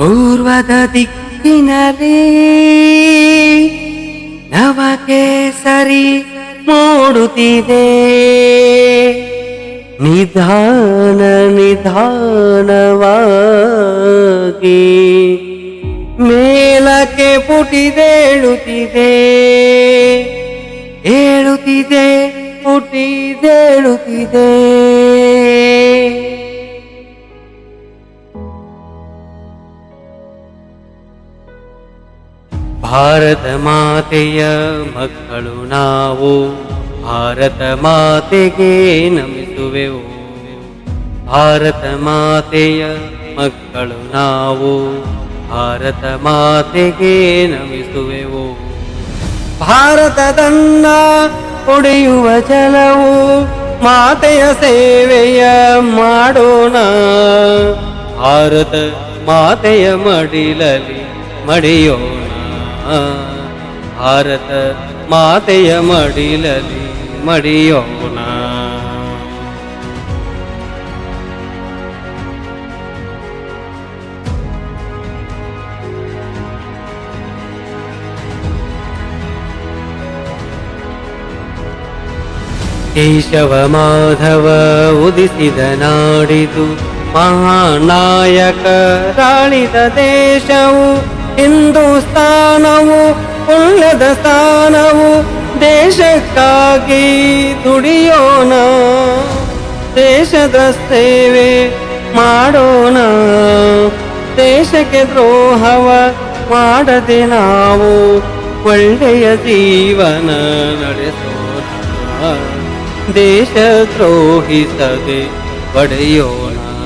ಪೂರ್ವದ ದಿಕ್ಕಿನಲ್ಲಿ ನವಕೇಸರಿ ಮೂಡುತ್ತಿದೆ. ನಿಧಾನ ನಿಧಾನವಾಗಿ ಮೇಲಕ್ಕೆ ಪುಟಿದೇಳುತ್ತಿದೆ ಏಳುತ್ತಿದೆ. ಪುಟಿದೇಳುತ್ತಿದೆ ಭಾರತ ಮಾತೆಯ ಮಕ್ಕಳು ನಾವು, ಭಾರತ ಮಾತೆಗೆ ನಮಿಸುವೆವು. ಭಾರತ ಮಾತೆಯ ಮಕ್ಕಳು ನಾವು, ಭಾರತ ಮಾತೆಗೆ ನಮಿಸುವೆವು. ಭಾರತದನ್ನ ಒಡೆಯುವ ಜಲವು ಮಾತೆಯ ಸೇವೆಯ ಮಾಡೋಣ. ಭಾರತ ಮಾತೆಯ ಮಡಿಲಲಿ ಮಡಿಯೋಣ. ಭಾರತ ಮಾತೆಯ ಮಡಿಲಲಿ ಮಡಿಯೋಣ. ಕೇಶವ ಮಾಧವ ಉದಿಸಿದ ನಾಡಿದು ಮಹಾನಾಯಕ ರಾಳಿದ ದೇಶವು ಹಿಂದೂಸ್ತಾನವು ಉಳ್ಳದ ಸ್ಥಾನವು, ದೇಶಕ್ಕಾಗಿ ದುಡಿಯೋಣ. ದೇಶದ ಸೇವೆ ಮಾಡೋಣ. ದೇಶಕ್ಕೆ ದ್ರೋಹವ ಮಾಡದೆ ನಾವು ಒಳ್ಳೆಯ ಜೀವನ ನಡೆಸೋಣ. ದೇಶ ದ್ರೋಹಿಸದೆ ಪಡೆಯೋಣ.